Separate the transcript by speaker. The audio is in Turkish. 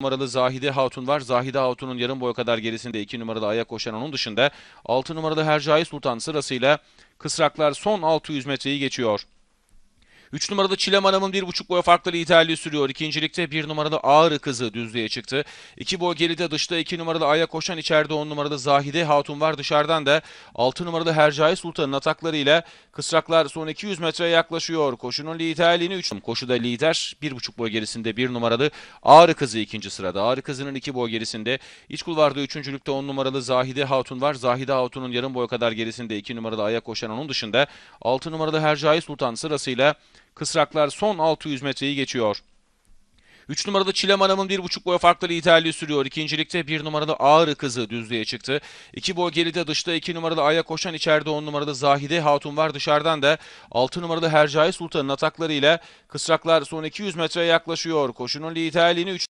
Speaker 1: numaralı Zahide Hatun var. Zahide Hatun'un yarım boy kadar gerisinde 2 numaralı ayak koşan onun dışında 6 numaralı Hercai Sultan sırasıyla Kısraklar son 600 metreyi geçiyor. 3 numaralı Çilem Hanım'ın 1,5 boy farklı liderliği sürüyor. İkincilikte 1 numaralı Ağrı Kızı düzlüğe çıktı. 2 boy geride dışta 2 numaralı Aya Koşan içeride 10 numaralı Zahide Hatun var. Dışarıdan da 6 numaralı Hercai Sultan'ın ataklarıyla Kısraklar son 200 metreye yaklaşıyor. Koşunun liderliğini 3 koşuda lider 1,5 boy gerisinde 1 numaralı Ağrı Kızı ikinci sırada. Ağrı Kızı'nın 2 boy gerisinde. İç kulvarda 3. lükte 10 numaralı Zahide Hatun var. Zahide Hatun'un yarım boy kadar gerisinde 2 numaralı Aya Koşan onun dışında 6 numaralı Hercai Sultan sırasıyla Kısraklar son 600 metreyi geçiyor. 3 numaralı Çilem Hanım'ın 1,5 boy farklı liderliği sürüyor. İkincilikte 1 numaralı Ağrı Kızı düzlüğe çıktı. 2 boy geride dışta 2 numaralı Aya Koşan içeride 10 numaralı Zahide Hatun var. Dışarıdan da 6 numaralı Hercai Sultan'ın ataklarıyla Kısraklar son 200 metreye yaklaşıyor. Koşunun liderliğini 3